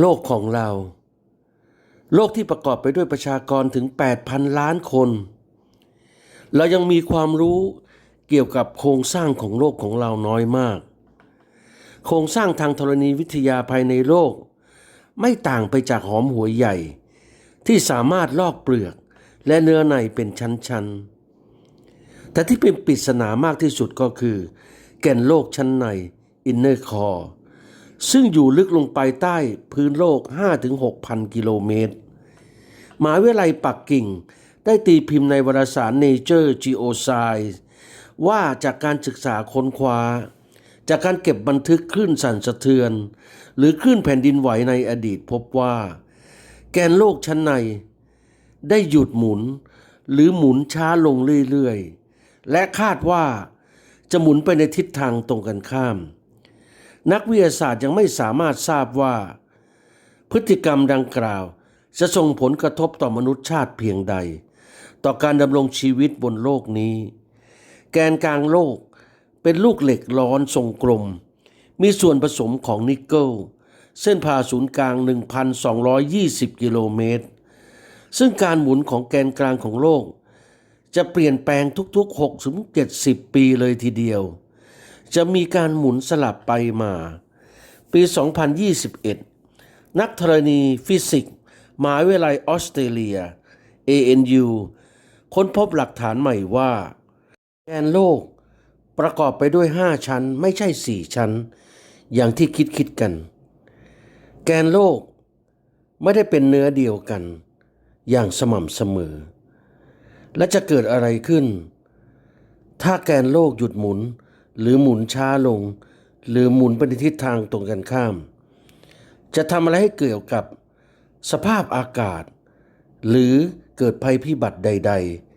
โลกของเรา โลกที่ประกอบไปด้วยประชากรถึง 8,000 ล้านคน เรายังมีความรู้เกี่ยวกับโครงสร้างของโลกของเราน้อยมาก โครงสร้างทางธรณีวิทยาภายในโลก ไม่ต่างไปจากหอมหัวใหญ่ ที่สามารถลอกเปลือกและเนื้อในเป็นชั้นๆ แต่ที่เป็นปริศนามากที่สุดก็คือ แก่นโลกชั้นใน Inner Core ซึ่งอยู่ลึกลงไปใต้พื้นโลก 5-6,000 กิโลเมตรมหาวิทยาลัยปักกิ่ง ได้ตีพิมพ์ในวารสาร Nature Geoscience ว่าจากการศึกษาค้นคว้า จากการเก็บบันทึกคลื่นสั่นสะเทือน หรือคลื่นแผ่นดินไหวในอดีตพบว่า แกนโลกชั้นใน ได้หยุดหมุนหรือหมุนช้าลงเรื่อยๆ และคาดว่าจะหมุนไปในทิศทางตรงกันข้าม นักวิทยาศาสตร์ยังไม่สามารถทราบว่า พฤติกรรมดังกล่าว จะส่งผลกระทบต่อมนุษยชาติเพียงใด ต่อการดำรงชีวิตบนโลกนี้ แกนกลางโลกเป็นลูกเหล็กร้อนทรงกลม มีส่วนผสมของนิกเกิล เส้นผ่าศูนย์กลาง 1,220 กิโลเมตร ซึ่งการหมุนของแกนกลางของโลก จะเปลี่ยนแปลงทุกๆ 6-70 ปีเลยทีเดียว จะมีการหมุนสลับไปมา ปี 2021 นักธรณีฟิสิกส์มหาวิทยาลัยออสเตรเลีย ANU ค้นพบหลักฐานใหม่ว่า แกนโลกประกอบไปด้วย 5 ชั้นไม่ใช่ 4 ชั้น อย่างที่คิดคิดกัน แกนโลกไม่ได้เป็นเนื้อเดียวกัน อย่างสม่ำเสมอ และจะเกิดอะไรขึ้น ถ้าแกนโลกหยุดหมุน หรือหมุนช้าลง หรือหมุนไปในทิศทางตรงกันข้าม จะทำอะไรให้เกี่ยวกับสภาพอากาศ หรือเกิดภัยพิบัติใด ๆ